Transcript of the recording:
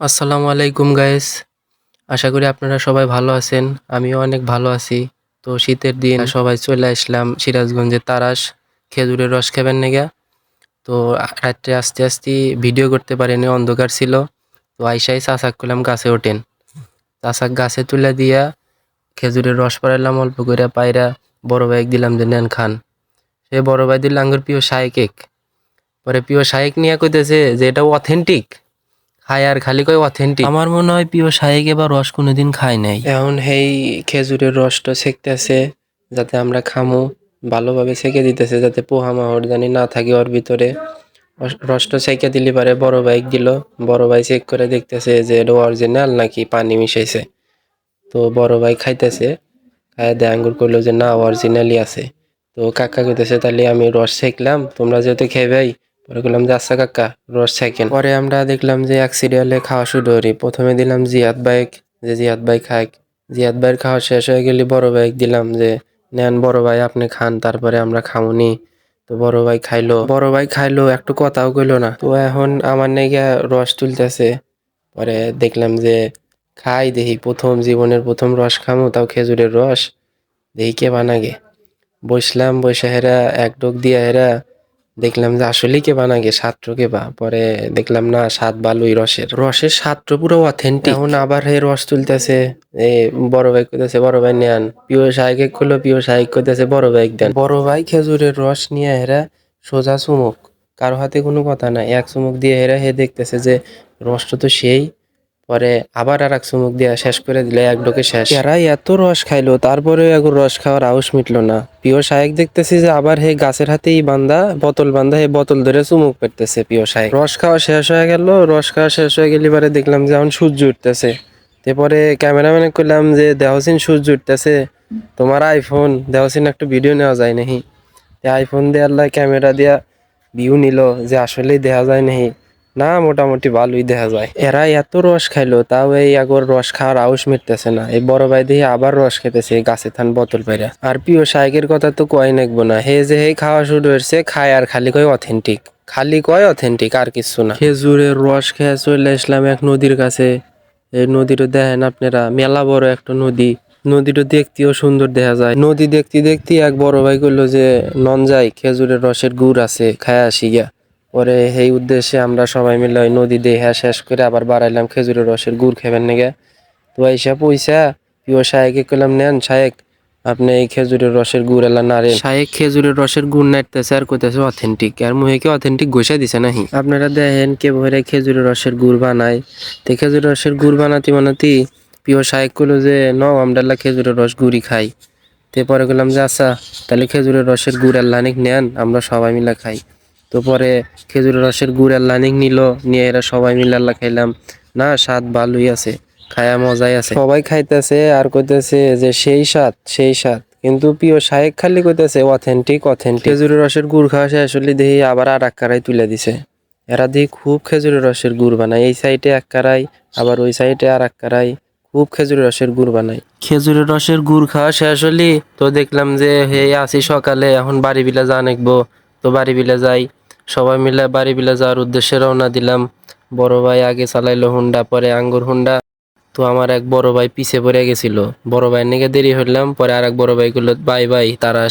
আসসালামু আলাইকুম গাইস আশা করি আপনারা সবাই ভালো আছেন। আমিও অনেক ভালো আছি। তো শীতের দিন সবাই চলে আসলাম সিরাজগঞ্জের তারাস। খেজুরের রস খাবেন নেগা তো রাত্রে আস্তে আস্তে ভিডিও করতে পারেনি, অন্ধকার ছিল। তো আইসাই চাচাক করলাম গাছে ওঠেন। চাচাক গাছে তুলে দিয়া খেজুরের রস পড়াইলাম, অল্প করে পায়রা বড় ভাই দিলাম যে, নেন খান। সে বড় ভাই দিল, আঙ্গুর প্রিয় শায়েক পরে প্রিয় শায়েক নিয়ে কইতেছে যে, এটা অথেন্টিক খায় আর খালি কয় অথেন্টিক আমার মনে হয় প্রিয় শাহেক এবার রস কোনোদিন খায় নাই। এখন সেই খেজুরের রসটা সেকতেছে যাতে আমরা খামু ভালোভাবে সেকে দিতেছে যাতে পোহা মাহর জানি না থাকে ওর ভিতরে। রসটা সেকে দিলে পারে বড় ভাই দিল বড় ভাই চেক করে দেখতেছে যে এটা অরিজিনাল নাকি পানি মিশাইছে। তো বড় ভাই খাইতেছে খায় দিয়ে আঙ্গুর করল যে না অরিজিনালই আছে। তো কাকা কইতেছে তাহলে আমি রস সেকলাম তোমরা যেহেতু খেবেই পরে বললাম যে আচ্ছা কাকা রস সেকেন পরে আমরা দেখলাম যে, এক সিরিয়ালে খাওয়া শুরু করি। প্রথমে দিলাম জিয়াদ বাইক যে জিয়াদ ভাই খাক। জিয়াদ ভাইয়ের খাওয়া শেষ হয়ে গেলে বড় ভাই দিলাম যে, নেন, বড় ভাই, আপনি খান, তারপরে আমরা খামুনি। তো বড় ভাই খাইলো। বড় ভাই খাইলো, একটু কথাও কইলো না। তো এখন আমার নেগে রস তুলতেছে। পরে দেখলাম যে, খাই দেখি, প্রথম জীবনের প্রথম রস খামো, তাও খেজুরের রস। দেখি কে বানাগে। বসলাম, বসে হেরা, এক ডোক দিয়া হেরা দেখলাম যে আসলেই কে বানাগে সাতটো কে বা? পরে দেখলাম না সাত বালুই রসের। রসের সাতটো পুরো অথেন্টিক এখন আবার হে রস তুলতেছে এ বড় ভাই কইতেছে বড় ভাই নেন পিও সাহেকে খুললো পিও সাহেব কইতেছে বড় ভাই দেন। বড় ভাই খেজুরের রস নিয়ে হেরা সোজা চুমুক। কারও হাতে কোনো কথা নাই। এক চুমুক দিয়ে হেরা হে দেখতেছে যে রসটা তো সেই। পরে আবার আর এক চুমুক দিয়ে শেষ করে দিলে এক ডোকে শেষ। এরাই এত রস খাইলো, তারপরে এখন রস খাওয়ার আউস মিটলো না। প্রিয় সাহেব দেখতেছি যে আবার হে গাছের হাতেই বান্ধা বোতল বান্ধা হে বোতল ধরে চুমুক পেটতেছে প্রিয় সাহেব রস খাওয়া শেষ হয়ে গেল, রস খাওয়া শেষ হয়ে গেলে পরে দেখলাম যে এখন সূর্য উঠতেছে। তারপরে ক্যামেরাম্যানে করলাম যে দেহসিন সূর্য উঠতেছে, তোমার আইফোন দেহসিন একটা ভিডিও নেওয়া যায় নাহি? আইফোন দিয়ে আল্লাহ ক্যামেরা দিয়া ভিউ নিল যে আসলেই দেখা যায় নাহি। না, মোটামুটি ভালোই দেখা যায়। এরা এত রস খাইলো, তাও এই আগর রস খাওয়ার আউস মিটতেছে না। এই বড় ভাই দিয়ে আবার রস খেতেছে গাছে থান বোতল পাইরা। আর প্রিয় শাইকের কথা তো কয় নাকবো না। হে যে হে খাওয়া শুরু হয়েছে, খায় আর খালি কয় অথেন্টিক খালি কয় অথেন্টিক আর কিছু না। খেজুরের রস খেয়ে চলে আসলাম এক নদীর কাছে। এই নদীটা দেখেন আপনারা, মেলা বড় একটা নদী। নদীটা দেখতেও সুন্দর দেখা যায়। নদী দেখতে দেখতে এক বড় ভাই করল যে, নন যাই, খেজুরের রসের গুড় আছে, খায় আসি গিয়া। পরে সেই উদ্দেশ্যে আমরা সবাই মিলে ওই নদী দেহা শেষ করে আবার বাড়াইলাম খেজুরের রসের গুড় খাবেন নাকি তো এইসা পয়সা প্রিয় শায়েকে কইলাম নেন শায়েক আপনি এই খেজুরের রসের গুড় এলা নারেন শায়েক খেজুরের রসের গুড় নাইতেছে আর কইতেছে অথেন্টিক। আর মুহে কি অথেন্টিক ঘষা দিছে নাহি? আপনারা দেখেন কে ভরে খেজুরের রসের গুড় বানায়। তো খেজুরের রসের গুড় বানাতে বানাতে প্রিয় শায়েক কইলো যে ন আমরা এলা খেজুরের রস গুড়ি খাই। তে পরে গেলাম যে আচ্ছা তাহলে খেজুরের রসের গুড় আল্লাহ নেন আমরা সবাই মিলে খাই। তো পরে খেজুরের রসের গুড়ের আল্লাহ নিল নিয়ে এরা সবাই মিলে আল্লাহ খাইলাম। না স্বাদ ভালোই আছে খায়া মজাই আছে। সবাই খাইতেছে আর কইতেছে যে সেই স্বাদ সেই স্বাদ। কিন্তু প্রিয় শাহেক খালি কইতেছে অথেন্টিক অথেন্টিক। খেজুরের রসের গুড় খাওয়া শেষ হলে দেখি আবার আর এক কারাই তুলে দিছে। এরা দেখি খুব খেজুরের রসের গুড় বানায়। এই সাইডে এক কারাই আবার ওই সাইডে আর এক কারাই খুব খেজুরের রসের গুড় বানাই খেজুরের রসের গুড় খাওয়া শেষ হলি তো দেখলাম যে হে আসি সকালে এখন বাড়ি বিলা যা নেকবো তো বাড়ি বিলা যাই সবাই মিলে বাড়ি বিলে যাওয়ার উদ্দেশ্যে রওনা দিলাম। বড় ভাই আগে চালাইলো হুন্ডা, পরে আঙ্গুর হুন্ডা। তো আমার এক বড় ভাই পিছিয়ে পড়ে গেছিল। বড় ভাইয়ের নিকে দেরি হইলাম, পরে আর এক বড় ভাই গুলো বাই বাই, তারা